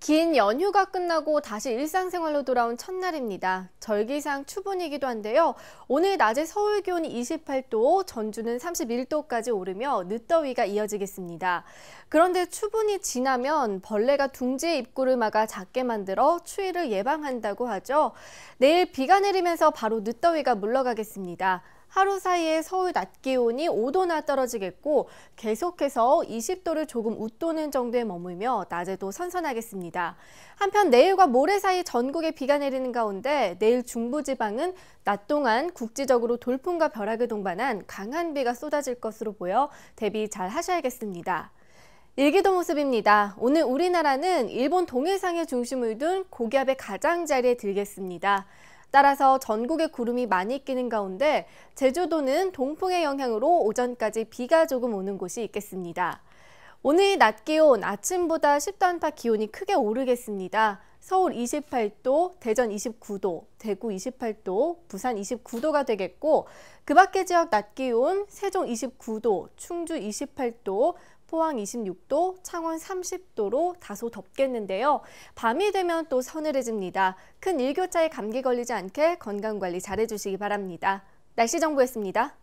긴 연휴가 끝나고 다시 일상생활로 돌아온 첫날입니다. 절기상 추분이기도 한데요. 오늘 낮에 서울 기온이 28도, 전주는 31도까지 오르며 늦더위가 이어지겠습니다. 그런데 추분이 지나면 벌레가 둥지의 입구를 막아 작게 만들어 추위를 예방한다고 하죠. 내일 비가 내리면서 바로 늦더위가 물러가겠습니다. 하루 사이에 서울 낮 기온이 5도나 떨어지겠고 계속해서 20도를 조금 웃도는 정도에 머물며 낮에도 선선하겠습니다. 한편 내일과 모레 사이 전국에 비가 내리는 가운데 내일 중부지방은 낮 동안 국지적으로 돌풍과 벼락을 동반한 강한 비가 쏟아질 것으로 보여 대비 잘 하셔야겠습니다. 일기도 모습입니다. 오늘 우리나라는 일본 동해상의 중심을 둔 고기압의 가장자리에 들겠습니다. 따라서 전국에 구름이 많이 끼는 가운데 제주도는 동풍의 영향으로 오전까지 비가 조금 오는 곳이 있겠습니다. 오늘 낮 기온 아침보다 10도 안팎 기온이 크게 오르겠습니다. 서울 28도, 대전 29도, 대구 28도, 부산 29도가 되겠고 그 밖의 지역 낮 기온 세종 29도, 충주 28도, 포항 26도, 창원 30도로 다소 덥겠는데요. 밤이 되면 또 서늘해집니다. 큰 일교차에 감기 걸리지 않게 건강관리 잘해주시기 바랍니다. 날씨 정보였습니다.